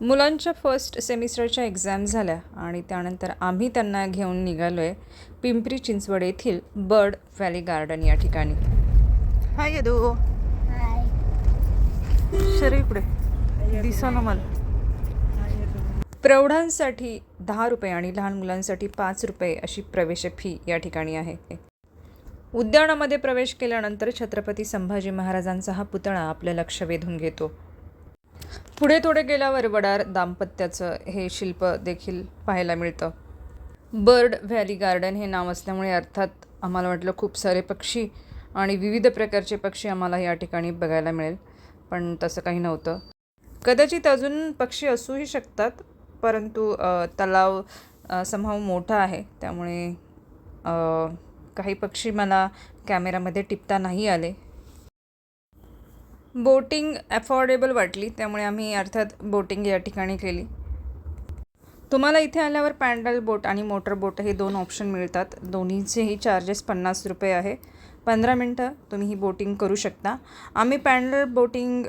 मुलांच्या first सेमिस्टरच्या exam झाल्या आणि त्यानंतर आम्ही त्यांना घेऊन निघालो आहे पिंपरी चिंचवड येथील बर्ड व्हॅली गार्डन या ठिकाणी. हाय यदू शरीर इकडे दिसा ना मला. प्रौढांसाठी दहा रुपये आणि लहान मुलांसाठी पाच रुपये अशी प्रवेश फी या ठिकाणी आहे. उद्यानामध्ये प्रवेश केल्यानंतर छत्रपती संभाजी महाराजांचा हा पुतळा आपलं लक्ष वेधून घेतो. पुढे थोडे गेल्यावर वडार दाम्पत्याचं हे शिल्प देखील पाहायला मिळतं. बर्ड व्हॅली गार्डन हे नाव असल्यामुळे अर्थात आम्हाला वाटलं खूप सारे पक्षी आणि विविध प्रकारचे पक्षी आम्हाला या ठिकाणी बघायला मिळेल पण तसं काही नव्हतं. कदाचित अजून पक्षी असूही शकतात परंतु तलाव अ, मोठा आहे त्यामुळे काही पक्षी मला कॅमेरामध्ये टिपता नाही आले. बोटिंग अफोर्डेबल वाटली त्यामुळे आम्ही अर्थात बोटिंग या ठिकाणी केली. तुम्हाला इथे आल्यावर पॅन्डल बोट आणि मोटर बोट हे दोन ऑप्शन मिळतात. दोन्हीचेही चार्जेस पन्नास रुपये आहे. पंधरा मिनटं तुम्ही ही बोटिंग करू शकता. आम्ही पॅन्डल बोटिंग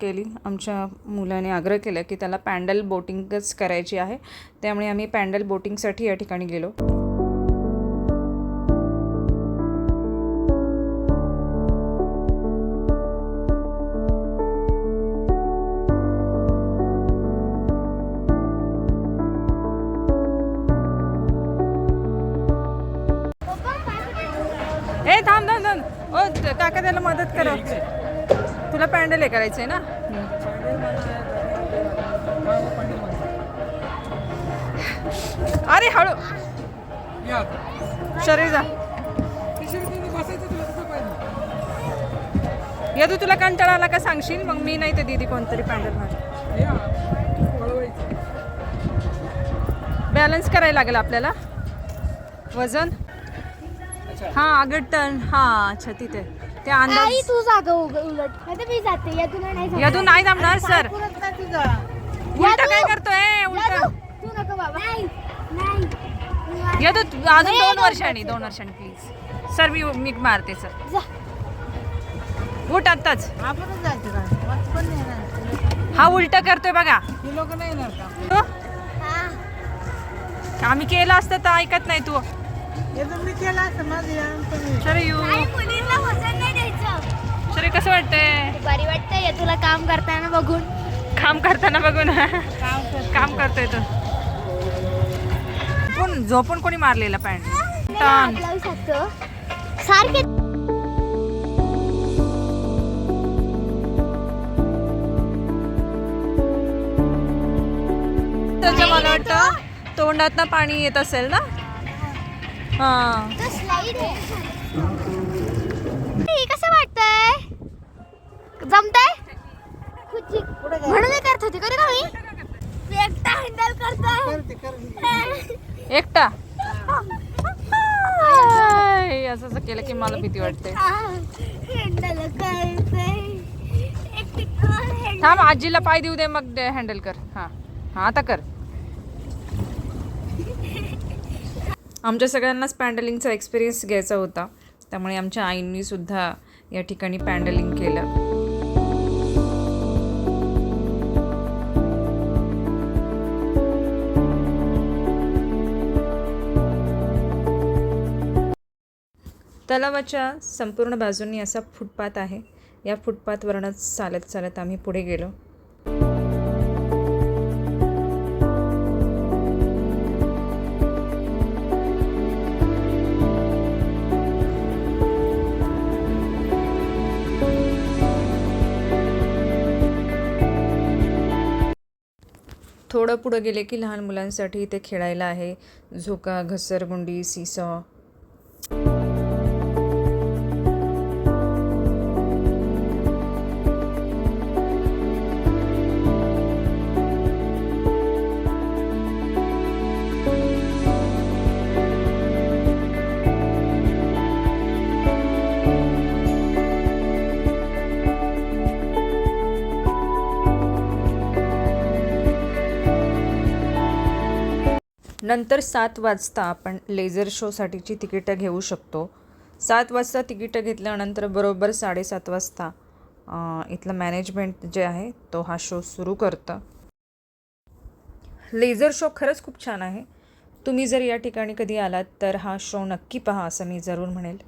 केली. आमच्या मुलाने आग्रह केला की त्याला पॅन्डल बोटिंगच करायची आहे. त्यामुळे आम्ही पॅन्डल बोटिंगसाठी या ठिकाणी गेलो. त्याला मदत करा. तुला पॅन्डल हे करायचं आहे ना? अरे हळू. शरीर जा. यदू तुला कंटाळा आला का सांगशील? मग मी नाही ते दीदी कोणतरी पॅन्डल बॅलन्स करायला लागेल आपल्याला. वजन? हा आगड टर्न हा अच्छा तिथे. ते आई अंदाज तू जाग उलट. नाही मी जाते. या तुला नाही यदू नाही जमणार सर. उलट काय करतोय? उलट. तू नको बाबा. नाही नाही. यदू तू- अजून दोन वर्षांनी दोन वर्षांनी प्लीज सर मी मी मारते सर. जा. उठ आत्ताच. आपणच जायचं का मग पण नाही येणार? हा उलट करतोय बघा. ती लोक नाही येणार का? तो, हा. आम्ही केलं असतं तर ऐकत नाही तू. शरी कसं वाटतंय? बरी वाटतं या तुला काम करताना बघून. काम करताना बघून. काम कर काम करतोय तो. कोण झोपून कोणी मारलेला पॅन्ट? टन. सारखे त्याच्या मला वाटतं तोंडात पाणी येत असेल ना? हा. तो स्लाइड आहे कसं वाटतंय? जमतंय? म्हणून करत होती करू का मी एकटा हँडल करते एकटा? असं असं केलं की मला भीती वाटते. थांब आजीला पाय देऊ दे मग हँडल कर. हां. हां आता कर. आमच्या सगळ्यांनाच पॅन्डलिंगचा एक्सपिरियन्स घ्यायचा होता. त्यामुळे आमच्या आईंनीसुद्धा या ठिकाणी पॅन्डलिंग केलं. तलावाच्या संपूर्ण बाजूंनी असा फुटपाथ आहे. या फुटपाथवरूनच चालत चालत आम्ही पुढे गेलो. थोडं पुढं गेले की लहान मुलांसाठी इथे खेळायला आहे. झोका घसरगुंडी सीसॉ. नंतर सात वाजता आपण लेझर शोसाठीची तिकीटं घेऊ शकतो. सात वाजता तिकीटं घेतल्यानंतर बरोबर साडेसात वाजता इथलं मॅनेजमेंट जे आहे तो हा शो सुरू करतं. लेझर शो खरंच खूप छान आहे. तुम्ही जर या ठिकाणी कधी आलात तर हा शो नक्की पहा असं मी जरूर म्हणेल.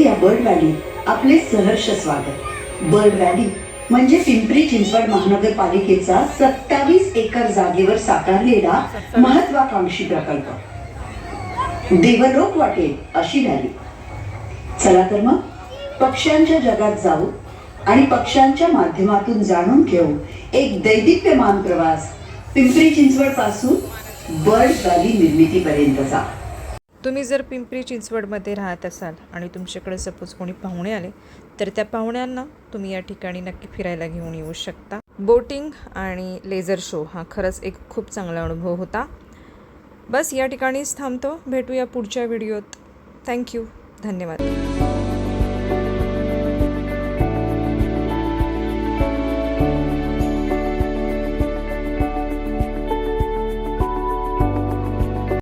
महानगरपालिकेतर्फे या बर्ड रॅलीत आपले सहर्ष स्वागत. बर्ड व्हॅली म्हणजे पिंपरी चिंचवड महानगरपालिकेचा सत्तावीस एकर जागेवर साकारलेला महत्वाकांक्षी प्रकल्प. देवलोक वाटेल अशी व्हॅली चला तर मग पक्ष्यांच्या जगात जाऊ आणि पक्ष्यांच्या माध्यमातून जाणून घेऊ एक दैदिप्यमान प्रवास पिंपरी चिंचवडपासून बर्ड व्हॅली निर्मितीपर्यंतचा. तुम्ही जर पिंपरी चिंचवडमध्ये राहत असाल आणि तुमच्याकडे सपोज कोणी पाहुणे आले तर त्या पाहुण्यांना तुम्ही या ठिकाणी नक्की फिरायला घेऊन येऊ शकता. बोटिंग आणि लेझर शो हा खरंच एक खूप चांगला अनुभव होता. बस या ठिकाणीच थांबतो. भेटूया पुढच्या व्हिडिओत. थँक्यू. धन्यवाद.